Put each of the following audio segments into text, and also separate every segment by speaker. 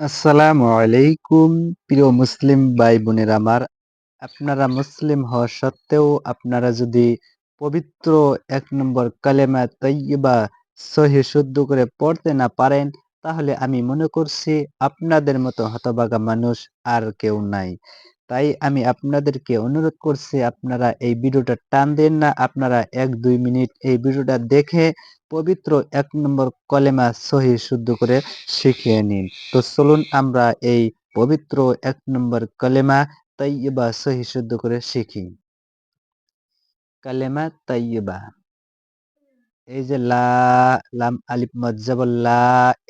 Speaker 1: আসসালামু আলাইকুম, প্রিয় মুসলিম ভাই বোনের আমার। আপনারা মুসলিম হওয়া সত্ত্বেও আপনারা যদি পবিত্র এক নম্বর কালেমা তৈবা সহি শুদ্ধ করে পড়তে না পারেন, তাহলে আমি মনে করছি আপনাদের মতো হতবাগা মানুষ আর কেউ নাই। তাই আমি আপনাদেরকে অনুরোধ করছি, আপনারা এই ভিডিওটা টান দেন না। আপনারা এক দুই মিনিট এই ভিডিওটা দেখে পবিত্র এক নম্বর কলেমা সহি শুদ্ধ করে শিখিয়ে নিন। তো চলুন আমরা এই পবিত্র এক নম্বর কলেমা তাইয়বা সহি শুদ্ধ করে শিখি। কালেমা তাইয়বা এই যে লা, লাম, আলিফ মজ্জাবল লা,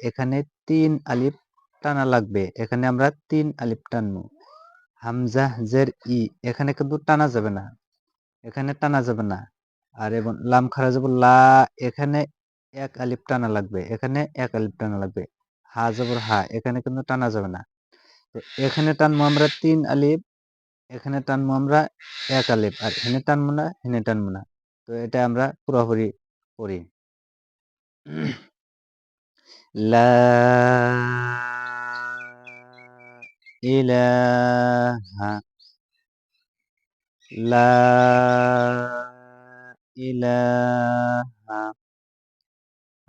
Speaker 1: এখানে তিন আলিফ টানা লাগবে। এখানে আমরা তিন আলিফ টানবো। হামজা, জের, ই, এখানে কিন্তু টানা যাবে না। এখানে টানা যাবে না। আর এবং লাম খারা যাব, লা, এখানে এক আলিফ টানা লাগবে। এখানে এক আলিফ টানা লাগবে। হা জবর হা, এখানে কিন্তু টানা যাবে না। তো এখানে টানবো আমরা তিন আলিফ, এখানে টানবো আমরা এক আলিফ, আর এখানে টানবো না হেনে টানবো না। তো এটা আমরা পুরোপুরি করি লা ইলাহা লা ইলাহা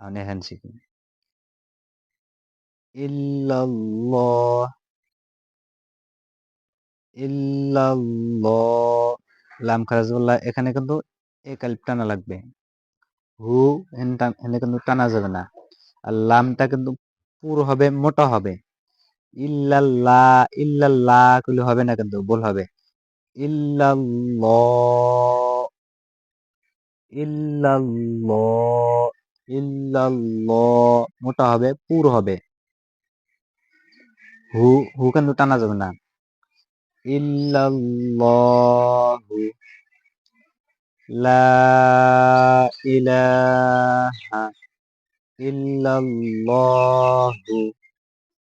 Speaker 1: আমি এখান শিখি ইল্লাল্লাহ ইল্লাল্লাহ লাম খারাজুল্লাহ এখানে কিন্তু এক টানা লাগবে। হু, এখানে কিন্তু টানা যাবে না। আর লামটা কিন্তু পুরো হবে, মোটা হবে। ইল্লাল্লাহ ইল্লাল্লাহ করলে হবে না কিন্তু, ভুল হবে। ইল্লাল্লাহ ইল্লাল্লাহ ইল্লাল্লাহ, মোটা হবে, পুর হবে। হু হু কিন্তু টানা যাবে না? ইল্লাল্লাহু লা ইলাহা ইল্লাল্লাহু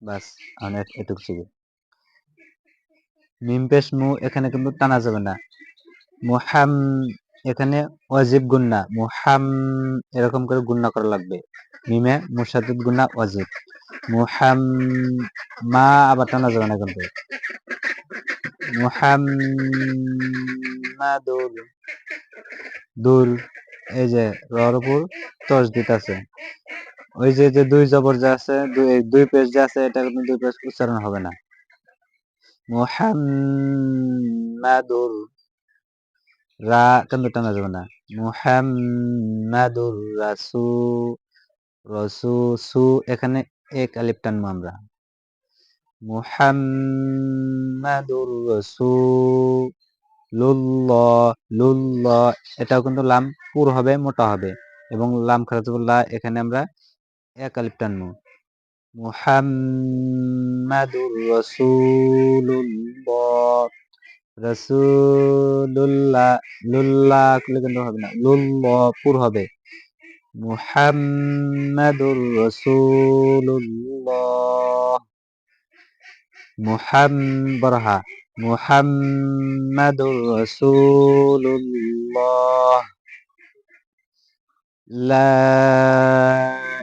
Speaker 1: বাস অনেক এটুকু ছিল মিম পেশ মু এখানে কিন্তু টানা যাবে না। মুহাম এখানে ওয়াজিব গুন্না। মুহাম এরকম করে গুন্না করা লাগবে। মিমে মুসাদ্দিদ গুন্না ওয়াজিব। মুহাম মা আবার টানা যাবে না কিন্তু। মুহাম্মাদুর দুল। এই যে রর উপর তসদিদ আছে। ওই যে যে দুই জবর যে আছে, দুই দুই পেজ যে আছে, এটা কিন্তু দুই পেজ উচ্চারণ হবে না। মুহাম্মাদুর রা কিন্তু টানা যাবে না? মুহাম্মাদুর রাসু, রসু, সু, এখানে এক আলিফ টানবো আমরা। মুহাম্মাদুর রাসূলুল্লাহ, লুল্লাহ, এটাও কিন্তু লাম পুর হবে, মোটা হবে। এবং লাম খারাজুল্লাহ এখানে আমরা এক আলিফ টানবো মুহাম্মাদুর রাসূলুল্লাহ। রাসূলুল্লাহ, লুল্লাহ করলে কিন্তু হবে না। লুল্লাহ, পুর হবে। মুহাম্মাদুর রাসূলুল্লাহ। মুহাম বরহা মুহাম্মাদুর রাসূলুল্লাহ। লা